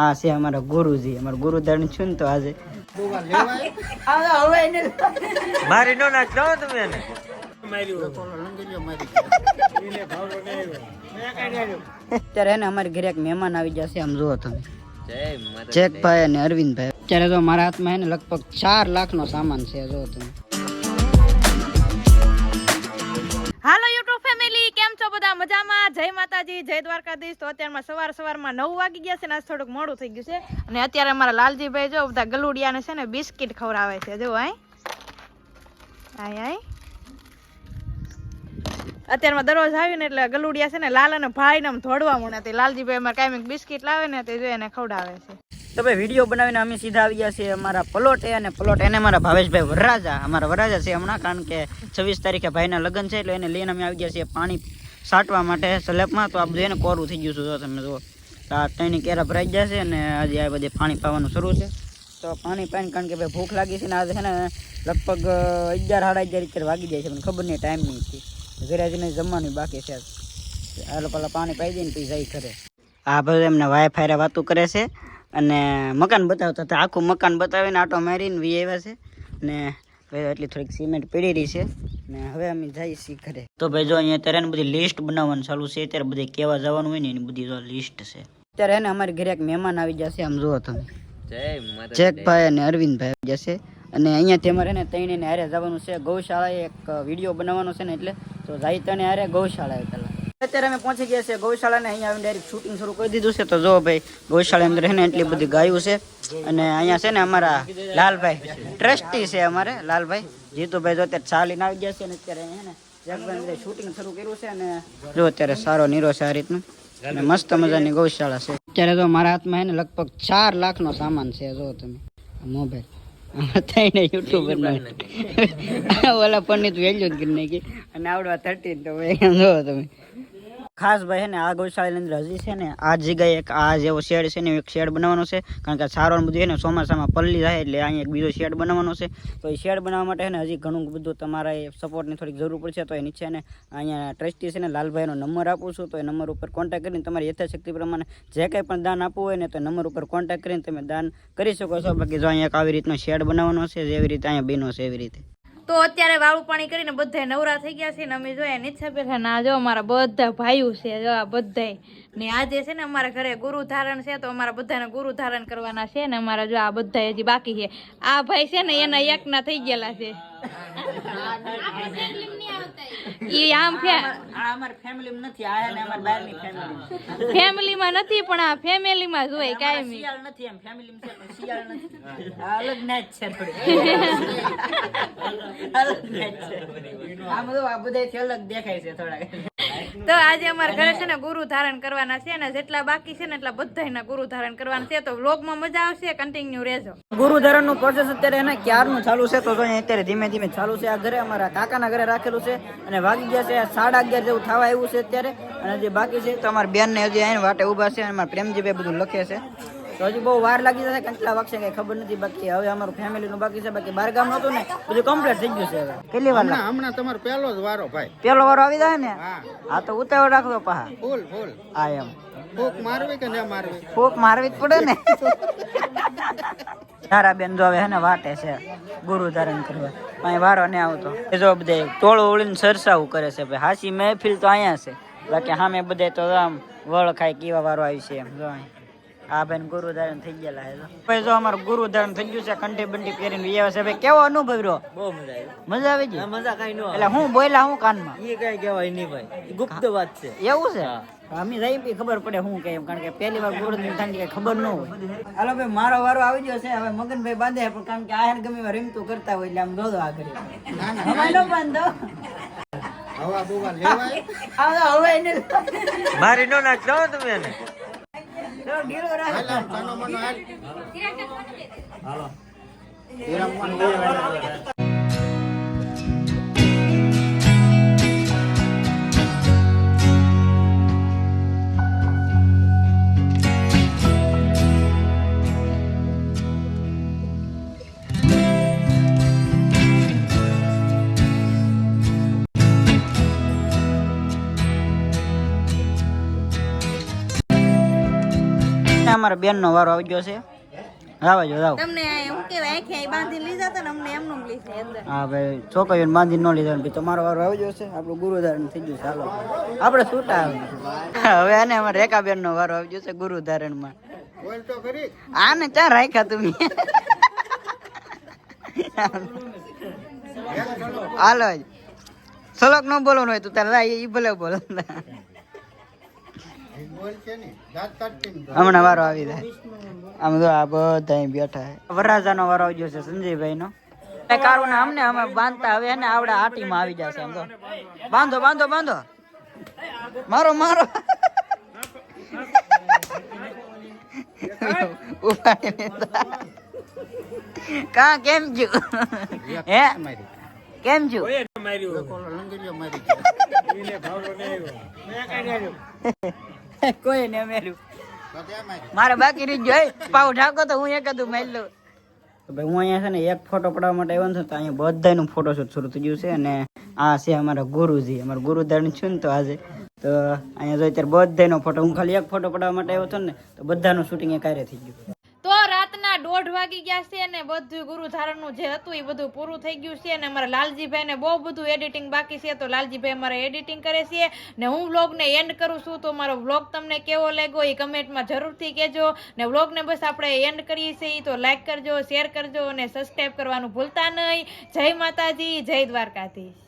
આ છે અમારા ગુરુજી. અમારા ગુરુધરણ છું ને તો આજે મારી નો નાખ દો તમે એને. અત્યારે એને અમારી ઘરે એક મહેમાન આવી જશે આમ જુઓ તમે. જય જેકભાઈ અને અરવિંદભાઈ. અત્યારે તો મારા હાથમાં એને લગભગ ચાર લાખનો સામાન છે જો તમે. હાલો યુટ્યુબ મજામાં જય માતાજી, જય દ્વારકાધીશ. તો અત્યારમાં સવાર સવારમાં નવ વાગી ગયા છે ને આજ થોડુંક મોડું થઈ ગયું છે. અને અત્યારે અમારા લાલજીભાઈ જો બધા ગલુડિયાને છે ને બિસ્કિટ ખવડાવે છે. જો, આય. અત્યારમાં દરરોજ આવીને એટલે ગલુડિયા છે ને લાલ અને ભાઈ ને આમ ધોડવા મળે. તે લાલજીભાઈ અમારે કાંઈ બિસ્કિટ લાવે ને તે જો એને ખવડાવે છે. તો ભાઈ, વીડિયો બનાવીને અમે સીધા આવી ગયા છીએ અમારા પલોટે અને પલોટ એને મારા ભાવેશભાઈ વરરાજા. અમારા વરરાજા છે હમણાં, કારણ કે છવ્વીસ તારીખે ભાઈના લગ્ન છે, એટલે એને લઈને અમે આવી ગયા છીએ પાણી સાટવા માટે સ્લેબમાં તો આ બધું એને કોરું થઈ ગયું છે. જો તમે જુઓ, તો આ ત્રણ કેરા ભરાઈ ગયા છે અને આજે આ બધે પાણી પાવાનું શરૂ છે. તો પાણી પાઈને કારણ કે ભાઈ ભૂખ લાગી છે ને આજે છે ને લગભગ અગિયાર, સાડા અગિયાર અત્યારે વાગી જાય છે, મને ખબર નહીં ટાઈમ નહીં હતી ઘરે જઈને જમવાનું બાકી છે હાલો પેલા પાણી પાઈ દઈને પછી જાય ઘરે. આ ભાઈ એમને વાઈફાઈ વાતું કરે છે. અને મકાન બતાવતા હતા. આખું મકાન બતાવીને આટો મારીને વી આવ્યા છે. અને એટલી થોડીક સિમેન્ટ પડી રહી છે. ને હવે અમે જઈએ છીએ ઘરે. તો ભાઈ જો અહીંયા અત્યારે બધી લિસ્ટ બનાવવાનું ચાલુ છે અત્યારે બધે કેવા જવાનું હોય ને એની બધી જો લિસ્ટ છે. અત્યારે એને અમારી ઘરે એક મહેમાન આવી જશે આમ જુઓ તમે. જેકભાઈ અને અરવિંદભાઈ આવી જશે અને અહીંયાથી અમારે ને ત્રણે હારે જવાનું છે. ગૌશાળાએ એક વીડિયો બનાવવાનો છે ને એટલે તો જાય તને હારે ગૌશાળાએ પેલા. અત્યારે અમે પહોંચી ગયા છે ગૌશાળાને. અહીંયા આવીને ડાયરેક્ટ શૂટિંગ શરૂ કરી દીધું છે. તો જો ભાઈ ગૌશાળા અંદર છે એટલી બધી ગાયું છે. અને અહીંયા છે ને અમારા લાલભાઈ, ટ્રસ્ટી છે અમારે લાલભાઈ. જીતુભાઈ જો અત્યારે ચાલીને આવી ગયા છે ને અત્યારે છે ને શૂટિંગ શરૂ કર્યું છે અને જો અત્યારે સારો નીરો છે આ રીતનું. અને મસ્ત મજાની ગૌશાળા છે. અત્યારે જો મારા હાથમાં છે ને લગભગ ચાર લાખનો સામાન છે, જો તમે. મોબાઈલ થઈને યુટ્યુબર ઓલા પંડિત વેલ્યુ જ કરી નાખી અને આવડવા થર્ટીન તો એમ જોવો તમે. ખાસ ભાઈ છે ને, આ ગૌશાળાની અંદર હજી છે ને, આ જગ્યાએ એક આ જેવો શેડ છે ને, એક શેડ બનાવવાનો છે. કારણ કે સારો બધું છે ને, ચોમાસામાં પલ્લી થાય એટલે અહીંયા એક બીજો શેડ બનાવવાનો છે. તો એ શેડ બનાવવા માટે ને, હજી ઘણું બધું તમારા સપોર્ટની થોડીક જરૂર પડશે. તો એ નીચે ને, અહીંયા ટ્રસ્ટી છે ને, લાલભાઈનો નંબર આપું છું. તો એ નંબર ઉપર કોન્ટેક્ટ કરીને તમારી યથાશક્તિ પ્રમાણે જે કંઈ પણ દાન આપવું હોય ને, તો નંબર ઉપર કોન્ટેક્ટ કરીને તમે દાન કરી શકો છો. બાકી જો અહીંયા આવી રીતનો શેડ બનાવવાનો છે, જેવી રીતે અહીંયા બીનો છે, એવી રીતે. તો અત્યારે વાળું પાણી કરીને બધા નવરા થઈ ગયા છે ને અમે જોઈએ નીચે બેઠા ના જો અમારા બધા ભાઈઓ છે જો આ બધાય. ને આજે છે ને અમારા ઘરે ગુરુ ધારણ છે તો અમારા બધાને ગુરુ ધારણ કરવાના છે ને અમારા જો આ બધા હજી બાકી છે. આ ભાઈ છે ને એના એકના થઈ ગયેલા છે. ફેમિલીમાં નથી પણ આ ફેમિલીમાં જોઈ કાયમી નથી એમ ફેમિલી અલગ છે તો આજે અમારા ઘરે છે ને ગુરુ ધારણ કરવાના છે ને જેટલા બાકી છે ને એટલા બધાયના ગુરુ ધારણ કરવાના છે. તો વ્લોગમાં મજા આવશે કન્ટિન્યુ રહેજો. ગુરુધરણનું પ્રોસેસ અત્યારે એને ક્યારનું ચાલુ છે? તો અત્યારે ધીમે ધીમે ચાલુ છે આ ઘરે. અમારા કાકાના ઘરે રાખેલું છે અને વાગી ગયા છે સાડા અગિયાર જેવું થવા આવ્યું છે અત્યારે. અને જે બાકી છે તો અમારા બેન ને હજી આવીને વાટે ઊભા છે અને અમારા પ્રેમજીભાઈ બધું લખે છે. તો હજી બહુ વાર લાગી જશે કેટલા વાગશે કઈ ખબર નથી બાકી. હવે અમારું ફેમિલી નું બાકી છે બાકી બાર ગામ નતું ને બધું કમ્પ્લીટ થઈ ગયું છે હવે. કેટલી વાર હમણાં તમારો પહેલો જ વારો ભાઈ. પેલો વારો આવી જાય ને? હા. તો ઉતાવળ રાખજો પાહા. ફૂલ ફૂલ. હા એમ. ફૂક મારવી કે ના મારવી? ફૂક મારવી જ પડે ને? તારા બેન જો હવે હે ને વાટે છે ગુરુ ધારણ કરવા. અહીં વારો ને આવતો. એ જો બધે ટોળું ઉળીને સરસાવું કરે છે ભાઈ. હાસી મહેફિલ તો અહીંયા છે. બાકી સામે બધે તો આમ વળ ખાય કેવા વારો આવી છે એમ. જો અહીં. ભાઈ ગુરુ ધારણ થઈ ગયેલા છે જો. ભાઈ જો અમારું ગુરુ ધારણ થઈ ગયું છે કંઠી બંટી પહેરીને વિયા છે. ભાઈ કેવો અનુભવ રહ્યો? બહુ મજા આવી. મજા આવી ગઈ? મજા કઈ નો એટલે હું બોલ્યા હું કાનમાં? એ કઈ કહેવાય નહીં ભાઈ. ગુપ્ત વાત છે. એવું છે? અમે જઈ બી ખબર પડે હું કેમ કારણ કે પહેલી વાર ગુરુ ની કઈ ખબર ન હોય. હાલો ભાઈ મારો વારો આવી ગયો છે. હવે મગનભાઈ બાંધે પણ કારણ કે આહેર ગમે એવા રીમતું કરતા હોય એટલે આમ દોડો આ કરી. હવે બાંધો. હવા બોવા લેવાય? હવે એને મારી નો નાખ તમે એને. હાલ અમારા બેનનો વારો આવી ગયો છે. આવા જો આવો તમને આ શું આંખે બાંધી લીધા હતા અમને એમનું લીધે અંદર. હા ભાઈ છોકરીઓને બાંધી ન લીધા ને તમારો વારો આવી ગયો છે? આપણું ગુરુધારણ થઈ ગયું ચાલો આપણે છૂટા આવી હવે આને અમારે રેખા નો વારો આવી ગયો છે ગુરુધારણમાં બોલ તો ખરી આને ક્યાં રાખ્યા તમે? હાલો. સલક ન બોલવાનું હોય તો તારે એ ભલે બોલ બોલ છે ને દાંત કાઢતી ને હમણાં વારો આવી જાય. આમ તો આ બધા બેઠા છે. વરરાજાનો વારો આવી ગયો છે સંજયભાઈ નો કારું ને અમને અમે બાંધતા હવે એને આવડે આટીમાં આવી જશે આમ તો. બાંધો બાંધો બાંધો. મારો મારો. કા કેમ છું? હે? કેમ છું? કોઈ ને મેલું તો ત્યાં મારી બાકી રીત જોઈ પાવ ઢાકો તો હું એક હતું મેલ લઉં ભાઈ હું અહીંયા છે ને એક ફોટો પડાવવા માટે આવ્યો છું તો અહીંયા બધાનું ફોટોશૂટ શરૂ થઈ ગયું છે અને આ છે અમારા ગુરુજી. અમારા ગુરુધારણ છું ને તો આજે. તો અહીંયા જો ત્યારે બધાનો ફોટો હું ખાલી એક ફોટો પડાવવા માટે આવ્યો હતો ને તો બધાનું શૂટિંગ એ કાર્ય થઈ ગયું. રાતના દોઢ વાગી ગયા છે ને બધું ગુરુ ધારણનું જે હતું એ બધું પૂરું થઈ ગયું છે અને અમારા લાલજીભાઈ ને બહુ બધું એડિટિંગ બાકી છે તો લાલજીભાઈ અમારે એડિટિંગ કરે છે ને હું વ્લોગને એન્ડ કરું છું તો મારો વ્લોગ તમને કેવો લાગ્યો એ કમેન્ટમાં જરૂરથી કહેજો ને વ્લોગને બસ આપણે એન્ડ કરીએ છીએ તો લાઈક કરજો શેર કરજો અને સબસ્ક્રાઈબ કરવાનું ભૂલતા નહીં. જય માતાજી, જય દ્વારકાધીશ.